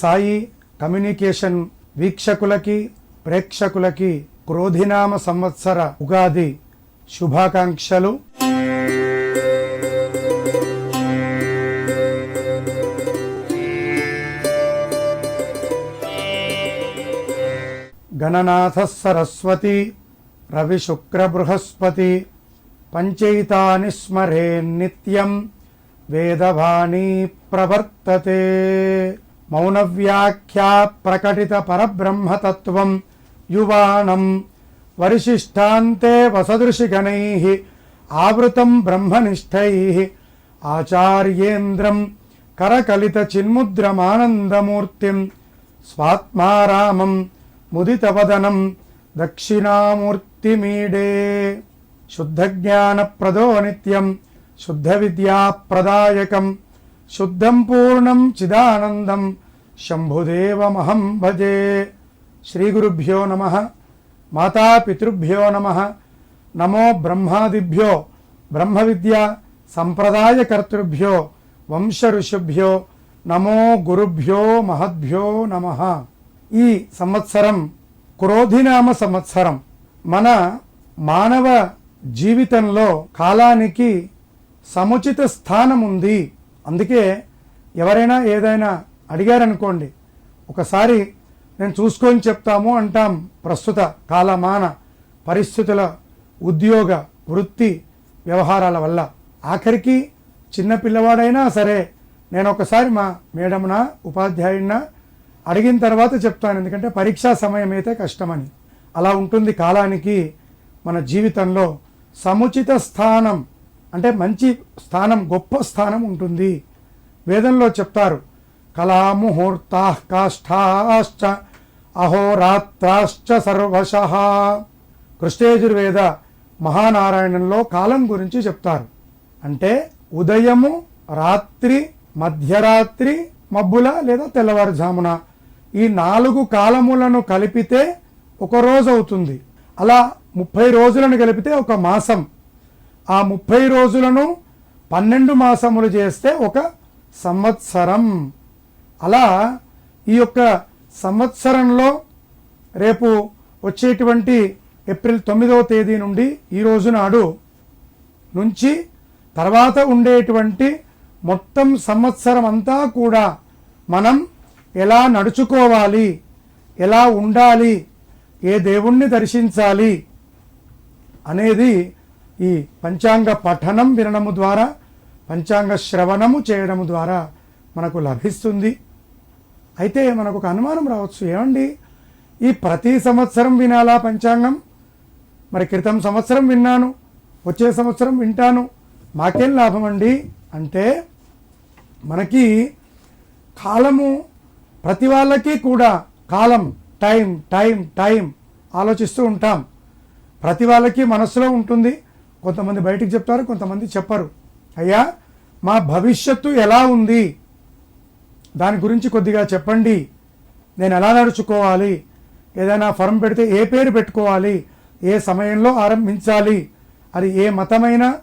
Sai communication వీక్షకులకి ప్రేక్షకులకి క్రోధినామ సంవత్సర ఉగాది శుభాకాంక్షలు. గణనాథ సరస్వతి రవిశుక్రబృహస్పతి పంచైతాని స్మరే నిత్యం వేదవాణీ ప్రవర్తతే. మౌనవ్యాఖ్యా ప్రకటిత పరబ్రహ్మతత్వం యువాణం వరిశిష్టాంతే వసదృశిగణై ఆవృతం బ్రహ్మనిష్టై ఆచార్యేంద్రం కరకలిత చిన్ముద్రమానందమూర్తిం స్వాత్మారామం ముదితవదనం దక్షిణామూర్తిమీడే శుద్ధజ్ఞానప్రదో నిత్యం శుద్ధవిద్యాప్రదాయకం శుద్ధం పూర్ణం చిదానందం. శంభుదేవమహం భజే. శ్రీగురుభ్యో నమ. మాతాపితృభ్యో నమ. నమో బ్రహ్మాదిభ్యో. బ్రహ్మ విద్య సంప్రదాయకర్తృభ్యో. వంశ ఋషిభ్యో నమో గురుభ్యో మహద్భ్యో నమ. ఈ సంవత్సరం క్రోధినామ సంవత్సరం. మన మానవ జీవితంలో కాలానికి సముచిత స్థానం ఉంది అందుకే ఎవరైనా ఏదైనా అడిగారనుకోండి ఒకసారి నేను చూసుకొని చెప్తాము అంటాం ప్రస్తుత కాలమాన పరిస్థితుల ఉద్యోగ వృత్తి వ్యవహారాల వల్ల. ఆఖరికి చిన్న పిల్లవాడైనా సరే నేను ఒకసారి మా మేడంన ఉపాధ్యాయుడిన అడిగిన తర్వాత చెప్తాను. ఎందుకంటే పరీక్షా సమయం అయితే కష్టమని. అలా ఉంటుంది కాలానికి మన జీవితంలో సముచిత స్థానం అంటే మంచి స్థానం గొప్ప స్థానం ఉంటుంది. వేదంలో చెప్తారు కళాముహూర్తా కాష్టాశ్చ అహోరాత్రాశ్చ సర్వశ. కృష్ణేజుర్వేద మహానారాయణంలో కాలం గురించి చెప్తారు. అంటే ఉదయము రాత్రి మధ్యరాత్రి మబ్బుల లేదా తెల్లవారుజామున ఈ నాలుగు కాలములను కలిపితే ఒక రోజు అవుతుంది. అలా ముప్పై రోజులను కలిపితే ఒక మాసం. ఆ ముప్పై రోజులను పన్నెండు మాసములు చేస్తే ఒక సంవత్సరం. అలా ఈ యొక్క సంవత్సరంలో రేపు వచ్చేటువంటి ఏప్రిల్ తొమ్మిదవ తేదీ నుండి ఈ రోజు నాడు నుంచి తర్వాత ఉండేటువంటి మొత్తం సంవత్సరం అంతా కూడా మనం ఎలా నడుచుకోవాలి ఎలా ఉండాలి ఏ దేవుణ్ణి దర్శించాలి అనేది ఈ పంచాంగ పఠనం వినడము ద్వారా పంచాంగ శ్రవణము చేయడము ద్వారా మనకు లభిస్తుంది. అయితే మనకు ఒక అనుమానం రావచ్చు. ఏమండి? ఈ ప్రతి సంవత్సరం వినాలా పంచాంగం? మరి క్రితం సంవత్సరం విన్నాను వచ్చే సంవత్సరం వింటాను. మాకేం లాభం అండి అంటే మనకి కాలము ప్రతి వాళ్ళకి కూడా కాలం టైం టైం టైం ఆలోచిస్తూ ఉంటాం. ప్రతి వాళ్ళకి మనసులో ఉంటుంది. కొంతమంది బయటికి చెప్తారు కొంతమంది చెప్పరు. అయ్యా మా భవిష్యత్తు ఎలా ఉంది? దాని గురించి కొద్దిగా చెప్పండి. నేను ఎలా నడుచుకోవాలి? ఏదైనా ఫరం పెడితే ఏ పేరు పెట్టుకోవాలి? ఏ సమయంలో ఆరంభించాలి? అది ఏ మతమైనా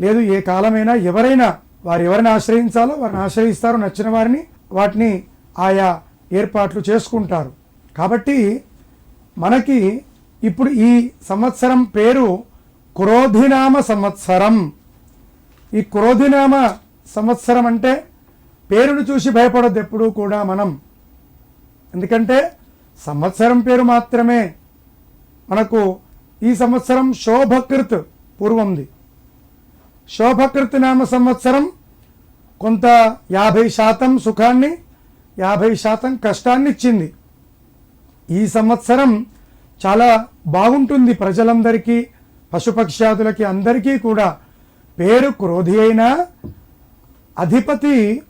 లేదు ఏ కాలమైనా ఎవరైనా వారు ఎవరిని ఆశ్రయించాలో వారిని ఆశ్రయిస్తారో నచ్చిన వారిని వాటిని ఆయా ఏర్పాట్లు చేసుకుంటారు. కాబట్టి మనకి ఇప్పుడు ఈ సంవత్సరం పేరు క్రోధినామ సంవత్సరం. ఈ క్రోధినామ సంవత్సరం అంటే పేరును చూసి భయపడొద్దు ఎప్పుడూ కూడా మనం. ఎందుకంటే సంవత్సరం పేరు మాత్రమే మనకు ఈ సంవత్సరం శోభకృత్ పూర్వంది. శోభకృత్ నామ సంవత్సరం కొంత యాభై శాతం సుఖాన్ని యాభై శాతం కష్టాన్ని ఇచ్చింది. ఈ సంవత్సరం చాలా బాగుంటుంది ప్రజలందరికీ పశుపక్షాదులకి అందరికీ కూడా పేరు క్రోధి అయినా అధిపతి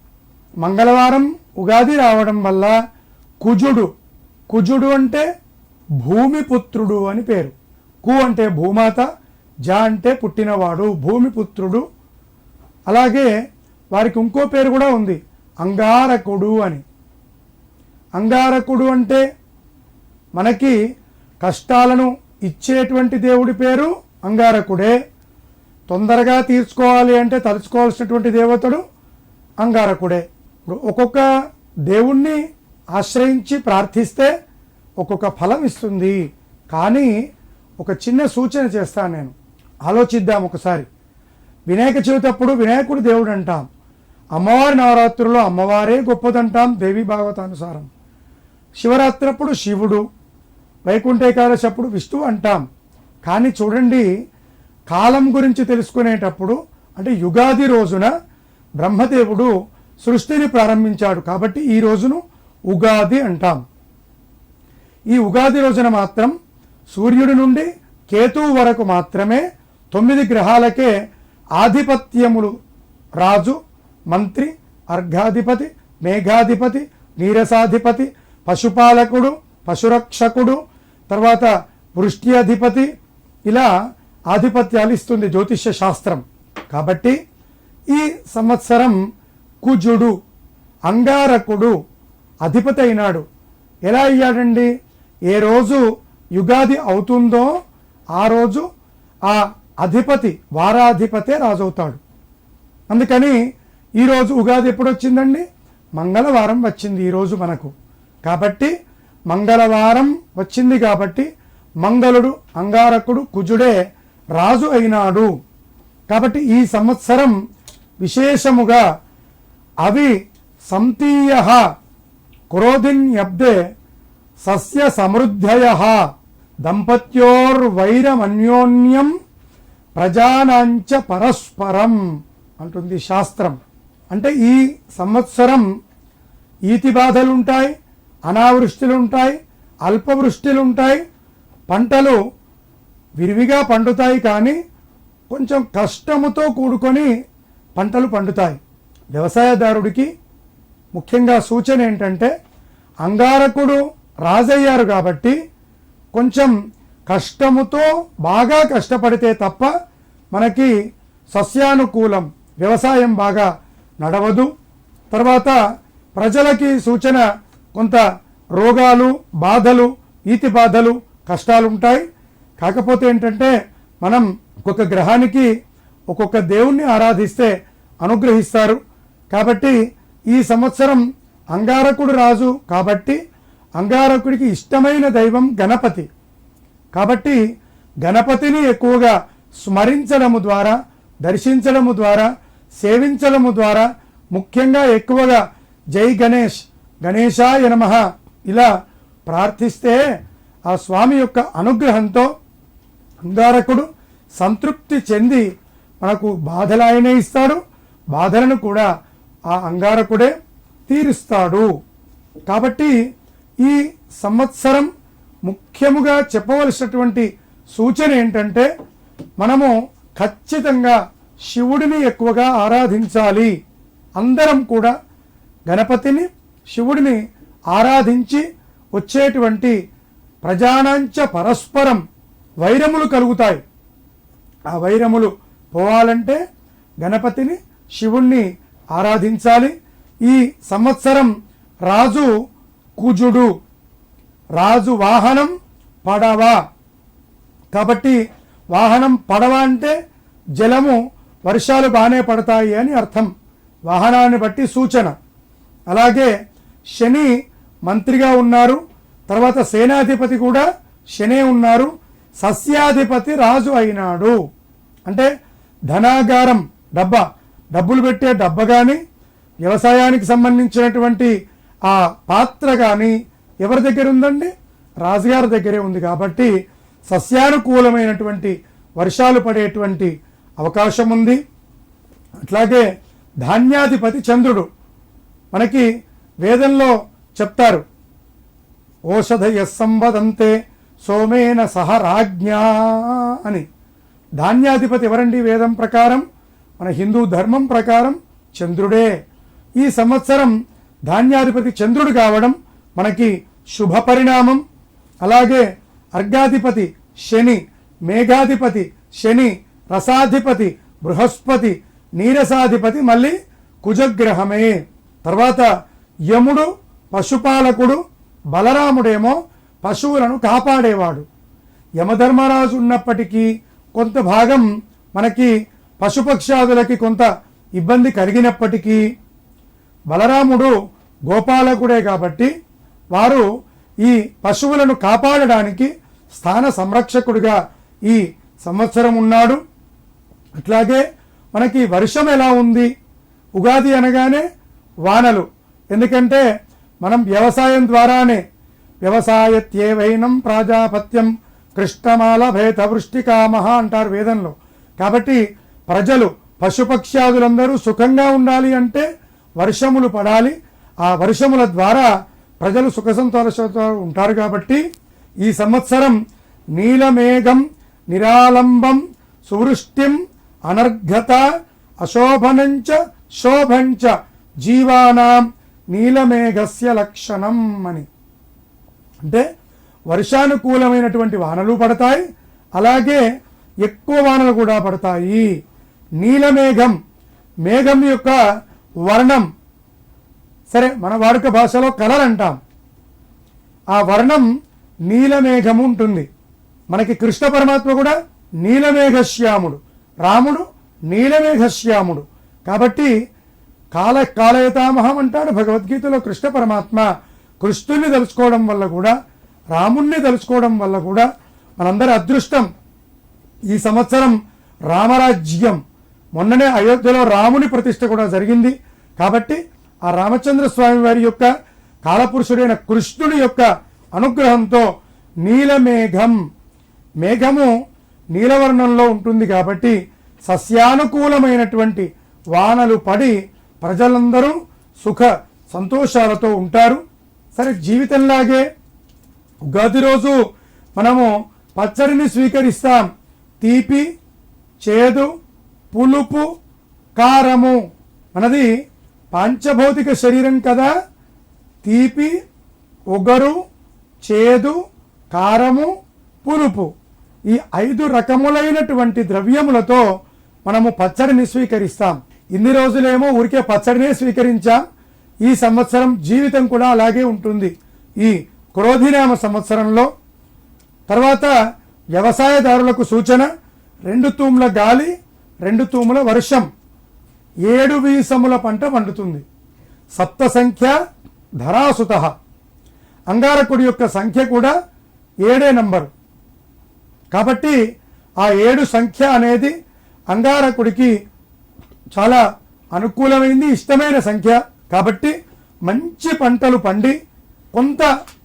మంగళవారం ఉగాది రావడం వల్ల కుజుడు కుజుడు అంటే భూమిపుత్రుడు అని పేరు. కు అంటే భూమాత జ అంటే పుట్టినవాడు భూమిపుత్రుడు. అలాగే వారికి ఇంకో పేరు కూడా ఉంది అంగారకుడు అని. అంగారకుడు అంటే మనకి కష్టాలను ఇచ్చేటువంటి దేవుడి పేరు అంగారకుడే తొందరగా తీర్చుకోవాలి అంటే తలుచుకోవాల్సినటువంటి దేవతడు అంగారకుడే. ఇప్పుడు ఒక్కొక్క దేవుణ్ణి ఆశ్రయించి ప్రార్థిస్తే ఒక్కొక్క ఫలం ఇస్తుంది. కానీ ఒక చిన్న సూచన చేస్తాను నేను. ఆలోచిద్దాం ఒకసారి. వినాయక చవితప్పుడు వినాయకుడు దేవుడు అంటాం అమ్మవారి నవరాత్రుల్లో అమ్మవారే గొప్పదంటాం దేవి భాగవతానుసారం శివరాత్రి అప్పుడు శివుడు వైకుంఠ ఏకాదశి అప్పుడు విష్ణువు అంటాం. కానీ చూడండి కాలం గురించి తెలుసుకునేటప్పుడు అంటే యుగాది రోజున బ్రహ్మదేవుడు సృష్టిని ప్రారంభించాడు కాబట్టి ఈ రోజును ఉగాది అంటాం. ఈ ఉగాది రోజున మాత్రం సూర్యుడి నుండి కేతువు వరకు మాత్రమే తొమ్మిది గ్రహాలకే ఆధిపత్యములు. రాజు మంత్రి అర్ఘాధిపతి మేఘాధిపతి నీరసాధిపతి పశుపాలకుడు పశురక్షకుడు తర్వాత వృష్టి అధిపతి ఇలా ఆధిపత్యాలు ఇస్తుంది జ్యోతిష్య శాస్త్రం. కాబట్టి ఈ సంవత్సరం కుజుడు అంగారకుడు అధిపతి అయినాడు. ఎలా అయ్యాడండి? ఏ రోజు యుగాది అవుతుందో ఆ రోజు ఆ అధిపతి వారాధిపతే రాజవుతాడు. అందుకని ఈరోజు ఉగాది ఎప్పుడు వచ్చిందండి మంగళవారం వచ్చింది ఈరోజు మనకు. కాబట్టి మంగళవారం వచ్చింది కాబట్టి మంగళుడు అంగారకుడు కుజుడే రాజు అయినాడు. కాబట్టి ఈ సంవత్సరం విశేషముగా అవి సంతీయ క్రోధిన్యబ్దే సస్య సమృద్ధయ దంపత్యోర్వైరమన్యోన్యం ప్రజానాంచ పరస్పరం అంటుంది శాస్త్రం. అంటే ఈ సంవత్సరం ఈతి బాధలుంటాయి అనావృష్టిలుంటాయి అల్పవృష్టిలుంటాయి పంటలు విరివిగా పండుతాయి కానీ కొంచెం కష్టముతో కూడుకొని పంటలు పండుతాయి. వ్యవసాయదారుడికి ముఖ్యంగా సూచన ఏంటంటే అంగారకుడు రాజయ్యారు కాబట్టి కొంచెం కష్టముతో బాగా కష్టపడితే తప్ప మనకి సస్యానుకూలం వ్యవసాయం బాగా నడవదు. తర్వాత ప్రజలకి సూచన కొంత రోగాలు బాధలు ఈతి బాధలు కష్టాలు ఉంటాయి కాకపోతే ఏంటంటే మనం ఒక్కొక్క గ్రహానికి ఒక్కొక్క దేవుణ్ణి ఆరాధిస్తే అనుగ్రహిస్తారు. కాబట్టి ఈ సంవత్సరం అంగారకుడు రాజు కాబట్టి అంగారకుడికి ఇష్టమైన దైవం గణపతి. కాబట్టి గణపతిని ఎక్కువగా స్మరించడము ద్వారా దర్శించడము ద్వారా సేవించడము ద్వారా ముఖ్యంగా ఎక్కువగా జై గణేష్ గణేశాయ నమ ఇలా ప్రార్థిస్తే ఆ స్వామి యొక్క అనుగ్రహంతో అంగారకుడు సంతృప్తి చెంది మనకు బాధలు ఆయనే ఇస్తాడు. బాధలను కూడా ఆ అంగారకుడే తీరుస్తాడు. కాబట్టి ఈ సంవత్సరం ముఖ్యముగా చెప్పవలసినటువంటి సూచన ఏంటంటే మనము ఖచ్చితంగా శివుడిని ఎక్కువగా ఆరాధించాలి. అందరం కూడా గణపతిని శివుడిని ఆరాధించి వచ్చేటువంటి ప్రజానంచ పరస్పరం వైరములు కలుగుతాయి. ఆ వైరములు పోవాలంటే గణపతిని శివుణ్ణి ఆరాధించాలి. ఈ సంవత్సరం రాజు కుజుడు. రాజు వాహనం పడవ. కాబట్టి వాహనం పడవ అంటే జలము వర్షాలు బాగానే పడతాయి అని అర్థం. వాహనాన్ని బట్టి సూచన. అలాగే శని మంత్రిగా ఉన్నారు. తర్వాత సేనాధిపతి కూడా శనే ఉన్నారు. సస్యాధిపతి రాజు అయినాడు. అంటే ధనాగారం డబ్బా డబ్బులు పెట్టే డబ్బ కానీ వ్యవసాయానికి సంబంధించినటువంటి ఆ పాత్ర కానీ ఎవరి దగ్గర ఉందండి? రాజుగారి దగ్గరే ఉంది కాబట్టి సస్యానుకూలమైనటువంటి వర్షాలు పడేటువంటి అవకాశం ఉంది. అట్లాగే ధాన్యాధిపతి చంద్రుడు. మనకి వేదంలో చెప్తారు ఓషధయ సంవదంతే సోమేన సహ రాజ్ఞా అని. ధాన్యాధిపతి ఎవరండి వేదం ప్రకారం? మన హిందూ ధర్మం ప్రకారం చంద్రుడే. ఈ సంవత్సరం ధాన్యాధిపతి చంద్రుడు కావడం మనకి శుభ పరిణామం. అలాగే అర్ఘాధిపతి శని మేఘాధిపతి శని రసాధిపతి బృహస్పతి నీరసాధిపతి మళ్ళీ కుజగ్రహమే. తర్వాత యముడు పశుపాలకుడు బలరాముడేమో పశువులను కాపాడేవాడు. యమధర్మరాజు ఉన్నప్పటికీ కొంత భాగం మనకి పశుపక్షాదులకి కొంత ఇబ్బంది కలిగినప్పటికీ బలరాముడు గోపాలకుడే కాబట్టి వారు ఈ పశువులను కాపాడడానికి స్థాన సంరక్షకుడిగా ఈ సంవత్సరం ఉన్నాడు. అట్లాగే మనకి వర్షం ఎలా ఉంది? ఉగాది అనగానే వానలు. ఎందుకంటే మనం వ్యవసాయం ద్వారానే. వ్యవసాయత్యేవైనం ప్రాజాపత్యం కృష్ణమాల భేత వృష్టికామహ అంటారు వేదంలో. కాబట్టి ప్రజలు పశుపక్ష్యాదులందరూ సుఖంగా ఉండాలి అంటే వర్షములు పడాలి. ఆ వర్షముల ద్వారా ప్రజలు సుఖ ఉంటారు కాబట్టి ఈ సంవత్సరం నీలమేఘం నిరాలంబం సువృష్టిం అనర్ఘత అశోభనంచ శోభంచ జీవానాం నీలమేఘస్య లక్షణం అని. అంటే వర్షానుకూలమైనటువంటి వానలు పడతాయి అలాగే ఎక్కువ వానలు కూడా పడతాయి. నీలమేఘం మేఘం యొక్క వర్ణం. సరే మన వాడుక భాషలో కలర్ అంటాం. ఆ వర్ణం నీలమేఘము ఉంటుంది. మనకి కృష్ణ పరమాత్మ కూడా నీలమేఘశ్యాముడు రాముడు నీలమేఘశ్యాముడు. కాబట్టి కాల కాలయతామహం అంటాడు భగవద్గీతలో కృష్ణ పరమాత్మ. కృష్ణుని తలుచుకోవడం వల్ల కూడా రాముణ్ణి తలుచుకోవడం వల్ల కూడా మనందరి అదృష్టం ఈ సంవత్సరం రామరాజ్యం. మొన్ననే అయోధ్యలో రాముని ప్రతిష్ట కూడా జరిగింది. కాబట్టి ఆ రామచంద్ర స్వామి వారి యొక్క కాలపురుషుడైన కృష్ణుడి యొక్క అనుగ్రహంతో నీలమేఘం. మేఘము నీలవర్ణంలో ఉంటుంది కాబట్టి సస్యానుకూలమైనటువంటి వానలు పడి ప్రజలందరూ సుఖ సంతోషాలతో ఉంటారు. సరే జీవితంలాగే ఉగాది రోజు మనము పచ్చడిని స్వీకరిస్తాం. తీపి చేదు పులుపు కారము. మనది పాంచభౌతిక శరీరం కదా. తీపి ఒగరు చేదు కారము పులుపు. ఈ ఐదు రకములైనటువంటి ద్రవ్యములతో మనము పచ్చడిని స్వీకరిస్తాం. ఇన్ని రోజులేమో ఊరికే పచ్చడినే స్వీకరించాం. ఈ సంవత్సరం జీవితం కూడా అలాగే ఉంటుంది. ఈ క్రోధినామ సంవత్సరంలో తర్వాత వ్యవసాయదారులకు సూచన రెండు తూముల గాలి రెండు తూముల వర్షం. ఏడు వీసముల పంట పండుతుంది. సప్త సంఖ్య ధరాసుత. అంగారకుడి యొక్క సంఖ్య కూడా ఏడే నంబరు. కాబట్టి ఆ ఏడు సంఖ్య అనేది అంగారకుడికి చాలా అనుకూలమైంది ఇష్టమైన సంఖ్య. కాబట్టి మంచి పంటలు పండి కొంత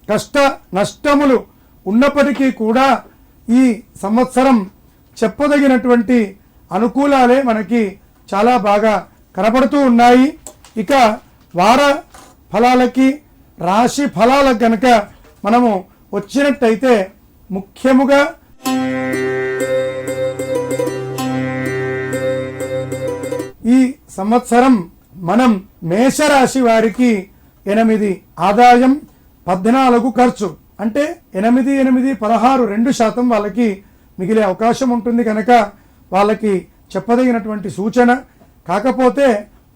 కష్ట నష్టములు ఉన్నప్పటికీ కూడా ఈ సంవత్సరం చెప్పదగినటువంటి అనుకూలాలే మనకి చాలా బాగా కనపడుతూ ఉన్నాయి. ఇక వార ఫలాలకి రాశి ఫలాలకు గనక మనము వచ్చినట్టయితే ముఖ్యముగా ఈ సంవత్సరం మనం మేషరాశి వారికి ఎనిమిది ఆదాయం పద్నాలుగు ఖర్చు. అంటే ఎనిమిది ఎనిమిది పదహారు రెండు శాతం వాళ్ళకి మిగిలే అవకాశం ఉంటుంది కనుక వాళ్ళకి చెప్పదగినటువంటి సూచన. కాకపోతే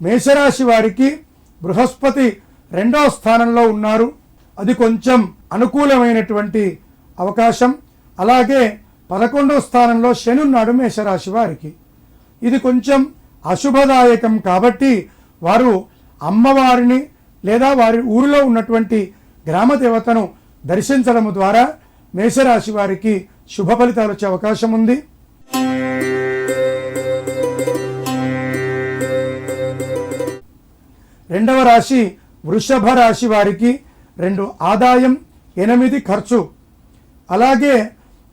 మేషరాశి వారికి బృహస్పతి రెండవ స్థానంలో ఉన్నారు. అది కొంచెం అనుకూలమైనటువంటి అవకాశం. అలాగే పదకొండవ స్థానంలో శని ఉన్నాడు మేషరాశి వారికి. ఇది కొంచెం అశుభదాయకం కాబట్టి వారు అమ్మవారిని లేదా వారి ఊరిలో ఉన్నటువంటి గ్రామ దేవతను దర్శించడం ద్వారా మేషరాశి వారికి శుభ ఫలితాలు వచ్చే అవకాశం ఉంది. రెండవ రాశి వృషభ రాశి వారికి రెండు ఆదాయం ఎనిమిది ఖర్చు. అలాగే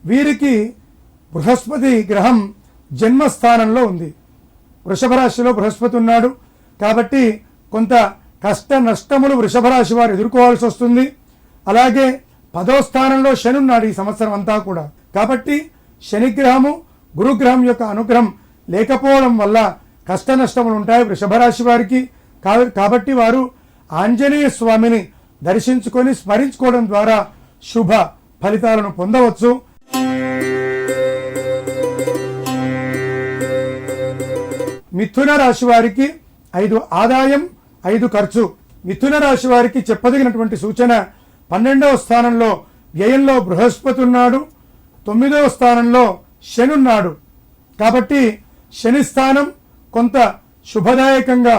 వీరికి బృహస్పతి గ్రహం జన్మస్థానంలో ఉంది. వృషభ రాశిలో బృహస్పతి ఉన్నాడు. కాబట్టి కొంత కష్ట నష్టములు వృషభ రాశి వారు ఎదుర్కోవాల్సి వస్తుంది. అలాగే పదో స్థానంలో శని ఉన్నాడు ఈ సంవత్సరం అంతా కూడా. కాబట్టి శనిగ్రహము గురుగ్రహం యొక్క అనుగ్రహం లేకపోవడం వల్ల కష్ట నష్టములు ఉంటాయి వృషభ రాశి వారికి కాబట్టి వారు ఆంజనేయ స్వామిని దర్శించుకొని స్మరించుకోవడం ద్వారా శుభ ఫలితాలను పొందవచ్చు. మిథున రాశి వారికి ఐదు ఆదాయం ఐదు ఖర్చు. మిథున రాశి వారికి చెప్పదగినటువంటి సూచన పన్నెండవ స్థానంలో వ్యయంలో బృహస్పతి ఉన్నాడు తొమ్మిదవ స్థానంలో శని ఉన్నాడు. కాబట్టి శని స్థానం కొంత శుభదాయకంగా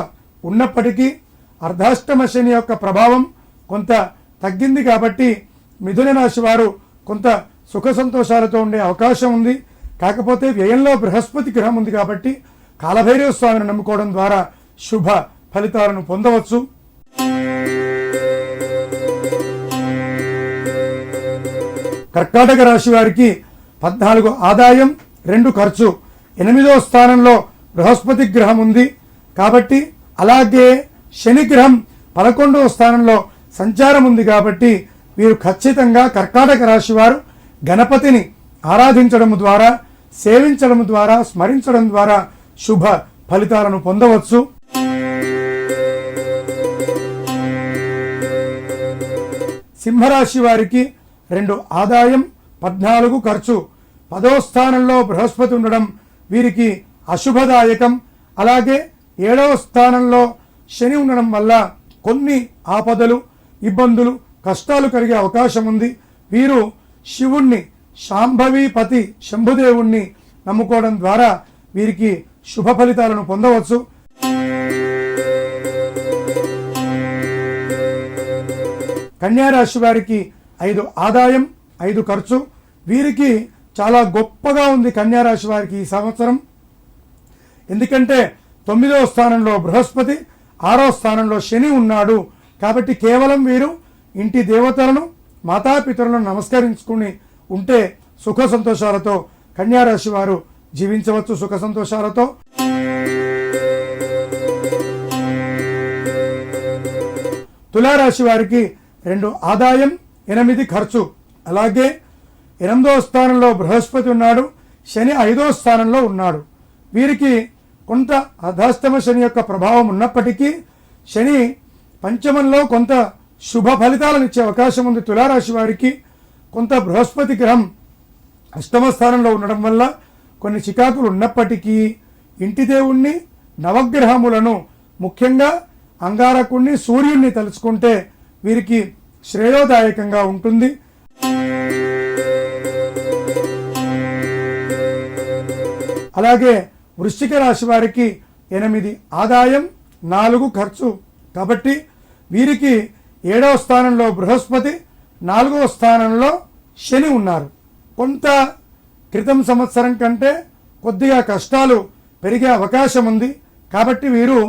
ఉన్నప్పటికీ అర్ధాష్టమ శని యొక్క ప్రభావం కొంత తగ్గింది కాబట్టి మిథున రాశి వారు కొంత సుఖ సంతోషాలతో ఉండే అవకాశం ఉంది. కాకపోతే వ్యయంలో బృహస్పతి గ్రహం ఉంది కాబట్టి కాలభైరవ స్వామిని నమ్ముకోవడం ద్వారా శుభ ఫలితాలను పొందవచ్చు. కర్కాటక రాశి వారికి పద్నాలుగు ఆదాయం రెండు ఖర్చు ఎనిమిదో స్థానంలో బృహస్పతి గ్రహం ఉంది. కాబట్టి అలాగే శని గ్రహం పదకొండవ స్థానంలో సంచారం ఉంది కాబట్టి వీరు ఖచ్చితంగా కర్కాటక రాశి వారు గణపతిని ఆరాధించడం ద్వారా సేవించడం ద్వారా స్మరించడం ద్వారా శుభ ఫలితాలను పొందవచ్చు. సింహరాశి వారికి రెండు ఆదాయం పద్నాలుగు ఖర్చు. పదో స్థానంలో బృహస్పతి ఉండడం వీరికి అశుభదాయకం. అలాగే ఏడవ స్థానంలో శని ఉండడం వల్ల కొన్ని ఆపదలు ఇబ్బందులు కష్టాలు కలిగే అవకాశం ఉంది. వీరు శివుణ్ణి శాంభవీపతి శంభుదేవుణ్ణి నమ్ముకోవడం ద్వారా వీరికి శుభ ఫలితాలను పొందవచ్చు. కన్యారాశి వారికి ఐదు ఆదాయం ఐదు ఖర్చు. వీరికి చాలా గొప్పగా ఉంది కన్యారాశి వారికి ఈ సంవత్సరం. ఎందుకంటే తొమ్మిదవ స్థానంలో బృహస్పతి ఆరో స్థానంలో శని ఉన్నాడు. కాబట్టి కేవలం వీరు ఇంటి దేవతలను మాతాపితరులను నమస్కరించుకుని ఉంటే సుఖ సంతోషాలతో కన్యారాశి వారు జీవించవచ్చు సుఖ సంతోషాలతో. తులారాశి వారికి రెండు ఆదాయం ఎనిమిది ఖర్చు. అలాగే ఎనిమిదో స్థానంలో బృహస్పతి ఉన్నాడు శని ఐదో స్థానంలో ఉన్నాడు. వీరికి కొంత అధాస్తమ శని యొక్క ప్రభావం ఉన్నప్పటికీ శని పంచమంలో కొంత శుభ ఫలితాలను ఇచ్చే అవకాశం ఉంది. తులారాశి వారికి కొంత బృహస్పతి గ్రహం అష్టమ స్థానంలో ఉండడం వల్ల కొన్ని చికాకులు ఉన్నప్పటికీ ఇంటి దేవుణ్ణి నవగ్రహములను ముఖ్యంగా అంగారకుణ్ణి సూర్యుణ్ణి తలుచుకుంటే వీరికి శ్రేయోదాయకంగా ఉంటుంది. అలాగే వృశ్చిక రాశి వారికి ఎనిమిది ఆదాయం నాలుగు ఖర్చు. కాబట్టి వీరికి ఏడవ స్థానంలో బృహస్పతి నాలుగవ స్థానంలో శని ఉన్నారు. కొంత క్రితం సంవత్సరం కంటే కొద్దిగా కష్టాలు పెరిగే అవకాశం ఉంది. కాబట్టి వీరు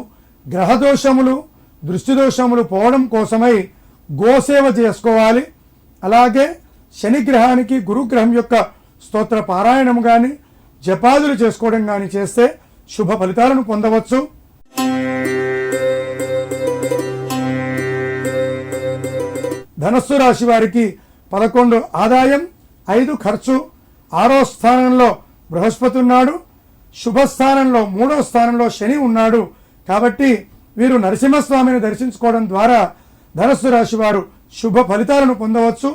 గ్రహదోషములు దృష్టి దోషములు పోవడం కోసమై గోసేవ చేసుకోవాలి. అలాగే శనిగ్రహానికి గురుగ్రహం యొక్క స్తోత్ర పారాయణం కానీ జపాదులు చేసుకోవడం కానీ చేస్తే శుభ ఫలితాలను పొందవచ్చు. ధనస్సు రాశి వారికి పదకొండు ఆదాయం ఐదు ఖర్చు ఆరో స్థానంలో బృహస్పతి ఉన్నాడు. శుభస్థానంలో మూడో స్థానంలో శని ఉన్నాడు. కాబట్టి వీరు నరసింహస్వామిని దర్శించుకోవడం ద్వారా ధనస్సు రాశి వారు శుభ ఫలితాలను పొందవచ్చు.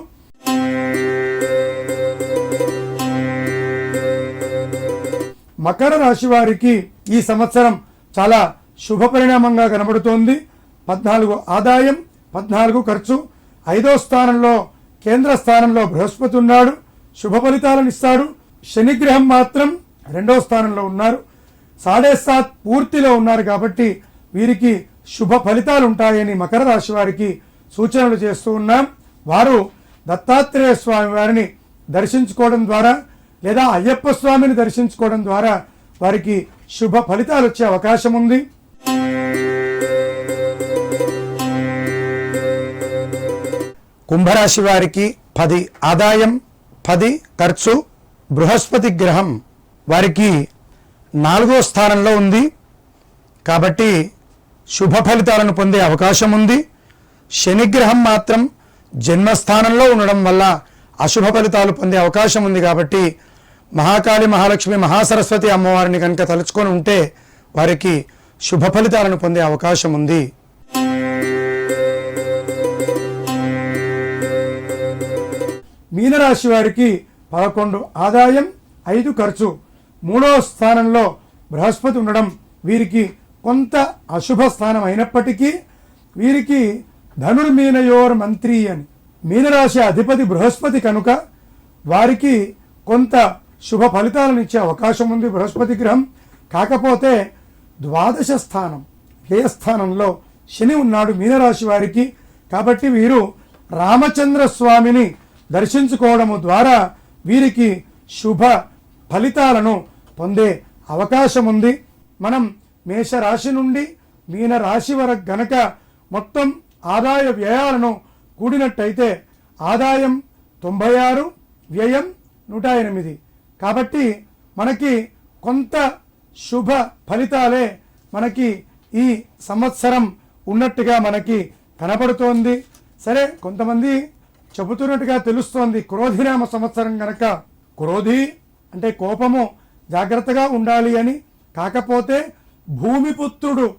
మకర రాశి వారికి ఈ సంవత్సరం చాలా శుభ పరిణామంగా కనబడుతోంది. పద్నాలుగు ఆదాయం పద్నాలుగు ఖర్చు. ఐదో స్థానంలో కేంద్ర స్థానంలో బృహస్పతి ఉన్నాడు. శుభ ఫలితాలను ఇస్తాడు. శనిగ్రహం మాత్రం రెండవ స్థానంలో ఉన్నారు. సాడే సాత్ పూర్తిలో ఉన్నారు కాబట్టి వీరికి శుభ ఫలితాలు ఉంటాయని మకర రాశి వారికి సూచనలు చేస్తూ ఉన్నాం. వారు దత్తాత్రేయ స్వామి వారిని దర్శించుకోవడం ద్వారా లేదా అయ్యప్ప స్వామిని దర్శించుకోవడం ద్వారా వారికి శుభ ఫలితాలు వచ్చే అవకాశం ఉంది. కుంభరాశి వారికి పది ఆదాయం పది ఖర్చు బృహస్పతి గ్రహం వారికి నాలుగో స్థానంలో ఉంది. కాబట్టి శుభ ఫలితాలను పొందే అవకాశం ఉంది. శనిగ్రహం మాత్రం జన్మస్థానంలో ఉండడం వల్ల అశుభ ఫలితాలు పొందే అవకాశం ఉంది కాబట్టి మహాకాళి మహాలక్ష్మి మహాసరస్వతి అమ్మవారిని కనుక తలుచుకొని ఉంటే వారికి శుభ ఫలితాలను పొందే అవకాశం ఉంది. మీనరాశి వారికి పదకొండు ఆదాయం ఐదు ఖర్చు. మూడవ స్థానంలో బృహస్పతి ఉండడం వీరికి కొంత అశుభ స్థానం అయినప్పటికీ వీరికి ధనుర్మీనయోర్ మంత్రి అని. మీనరాశి అధిపతి బృహస్పతి కనుక వారికి కొంత శుభ ఫలితాలను ఇచ్చే అవకాశం ఉంది బృహస్పతి గ్రహం. కాకపోతే ద్వాదశ స్థానం వ్యయస్థానంలో శని ఉన్నాడు మీనరాశి వారికి. కాబట్టి వీరు రామచంద్ర స్వామిని దర్శించుకోవడము ద్వారా వీరికి శుభ ఫలితాలను పొందే అవకాశం ఉంది మనం మేషరాశి నుండి మీన రాశి వరకు గనక మొత్తం ఆదాయ వ్యయాలను కూడినట్టయితే ఆదాయం తొంభై ఆరు వ్యయం నూట ఎనిమిది. కాబట్టి మనకి కొంత శుభ ఫలితాలే మనకి ఈ సంవత్సరం ఉన్నట్టుగా మనకి కనపడుతోంది సరే కొంతమంది చెబుతున్నట్టుగా తెలుస్తోంది. క్రోధినామ సంవత్సరం గనక క్రోధి అంటే కోపము జాగ్రత్తగా ఉండాలి అని. కాకపోతే భూమిపుత్రుడు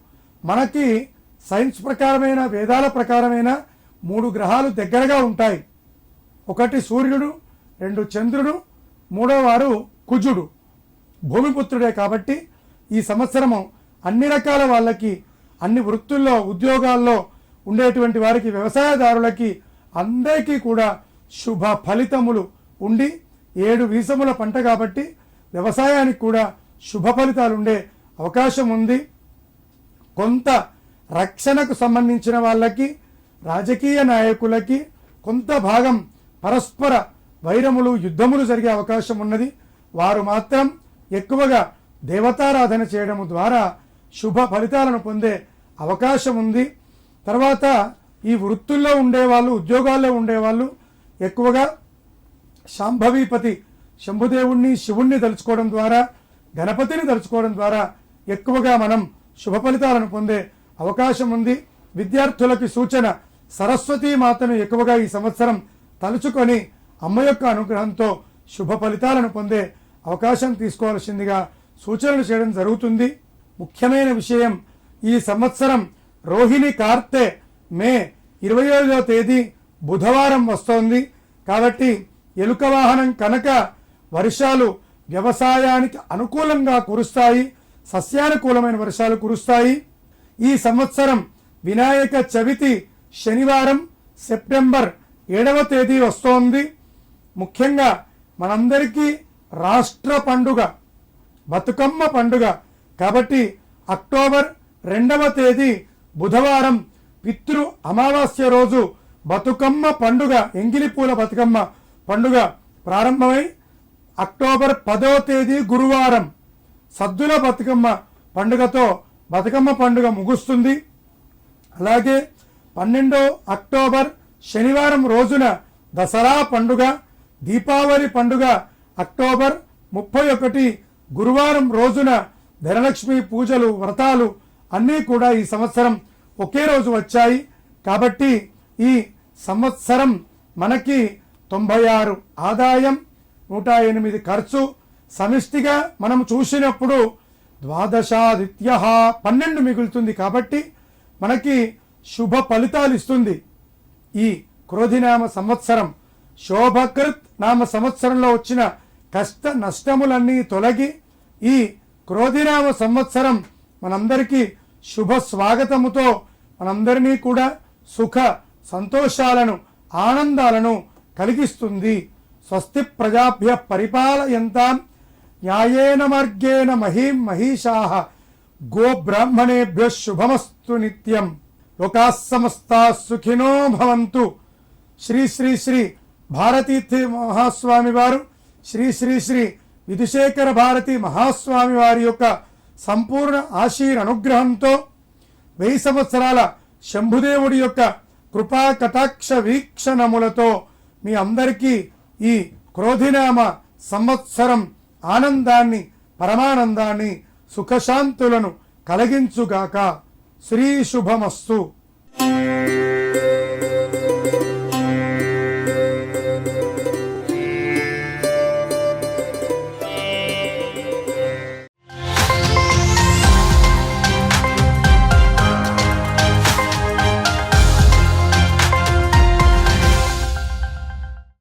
మనకి సైన్స్ ప్రకారమైన వేదాల ప్రకారమైన మూడు గ్రహాలు దగ్గరగా ఉంటాయి. ఒకటి సూర్యుడు రెండు చంద్రుడు మూడో వారు కుజుడు. భూమిపుత్రుడే కాబట్టి ఈ సంవత్సరము అన్ని రకాల వాళ్ళకి అన్ని వృత్తుల్లో ఉద్యోగాల్లో ఉండేటువంటి వారికి వ్యవసాయదారులకి అందరికీ కూడా శుభ ఫలితములు ఉండి ఏడు వీసముల పంట కాబట్టి వ్యవసాయానికి కూడా శుభ ఫలితాలు ఉండే అవకాశం ఉంది. కొంత రక్షణకు సంబంధించిన వాళ్ళకి రాజకీయ నాయకులకి కొంత భాగం పరస్పర వైరములు యుద్ధములు జరిగే అవకాశం ఉన్నది. వారు మాత్రం ఎక్కువగా దేవతారాధన చేయడం ద్వారా శుభ ఫలితాలను పొందే అవకాశం ఉంది. తర్వాత ఈ వృత్తుల్లో ఉండేవాళ్ళు ఉద్యోగాల్లో ఉండేవాళ్ళు ఎక్కువగా శాంభవీపతి శంభుదేవుణ్ణి శివుణ్ణి తలుచుకోవడం ద్వారా గణపతిని తలుచుకోవడం ద్వారా ఎక్కువగా మనం శుభ ఫలితాలను పొందే అవకాశం ఉంది. విద్యార్థులకి సూచన సరస్వతీ మాతను ఎక్కువగా ఈ సంవత్సరం తలుచుకొని అమ్మ యొక్క అనుగ్రహంతో శుభ ఫలితాలను పొందే అవకాశం తీసుకోవాల్సిందిగా సూచనలు చేయడం జరుగుతుంది. ముఖ్యమైన విషయం ఈ సంవత్సరం రోహిణి కార్తె మే ఇరవై ఏడవ తేదీ బుధవారం వస్తోంది. కాబట్టి ఎలుక వాహనం కనుక వర్షాలు వ్యవసాయానికి అనుకూలంగా కురుస్తాయి సస్యానుకూలమైన వర్షాలు కురుస్తాయి ఈ సంవత్సరం వినాయక చవితి శనివారం సెప్టెంబర్ ఏడవ తేదీ వస్తోంది. ముఖ్యంగా మనందరికీ రాష్ట్ర పండుగ బతుకమ్మ పండుగ. కాబట్టి అక్టోబర్ రెండవ తేదీ బుధవారం పితృ అమావాస్య రోజు బతుకమ్మ పండుగ ఎంగిలిపూల బతుకమ్మ పండుగ ప్రారంభమై అక్టోబర్ పదో తేదీ గురువారం సద్దుల బతుకమ్మ పండుగతో బతుకమ్మ పండుగ ముగుస్తుంది. అలాగే పన్నెండో అక్టోబర్ శనివారం రోజున దసరా పండుగ దీపావళి పండుగ అక్టోబర్ ముప్పై ఒకటి గురువారం రోజున ధనలక్ష్మి పూజలు వ్రతాలు అన్నీ కూడా ఈ సంవత్సరం ఒకే రోజు వచ్చాయి. కాబట్టి ఈ సంవత్సరం మనకి తొంభై ఆరు ఆదాయం నూట ఎనిమిది ఖర్చు. సమిష్టిగా మనం చూసినప్పుడు ద్వాదశాదిత్య పన్నెండు మిగులుతుంది కాబట్టి మనకి శుభ ఫలితాలు ఇస్తుంది ఈ క్రోధినామ సంవత్సరం శోభకృత్ నామ సంవత్సరంలో వచ్చిన కష్ట నష్టములన్నీ తొలగి ఈ క్రోధినామ సంవత్సరం మనందరికీ శుభ స్వాగతముతో మనందరినీ కూడా సుఖ సంతోషాలను ఆనందాలను కలిగిస్తుంది. స్వస్తి ప్రజాభ్య పరిపాలయంతాం. న్యాయేన మార్గేణ మహీం మహిషా. గోబ్రాహ్మణేభ్య శుభమస్తు నిత్యం. లోకా సమస్తా సుఖినో భవంతు. శ్రీ శ్రీ శ్రీ భారతీర్థ మహాస్వామి వారు శ్రీ శ్రీ శ్రీ విధుశేఖర భారతి మహాస్వామి వారి యొక్క సంపూర్ణ ఆశీర్ అనుగ్రహంతో వెయ్యి సంవత్సరాల శంభుదేవుడి యొక్క కృపా కటాక్ష వీక్షణములతో మీ అందరికీ ఈ క్రోధినామ సంవత్సరం ఆనందాన్ని పరమానందాన్ని సుఖశాంతులను కలిగించుగాక. శ్రీ శుభమస్తు.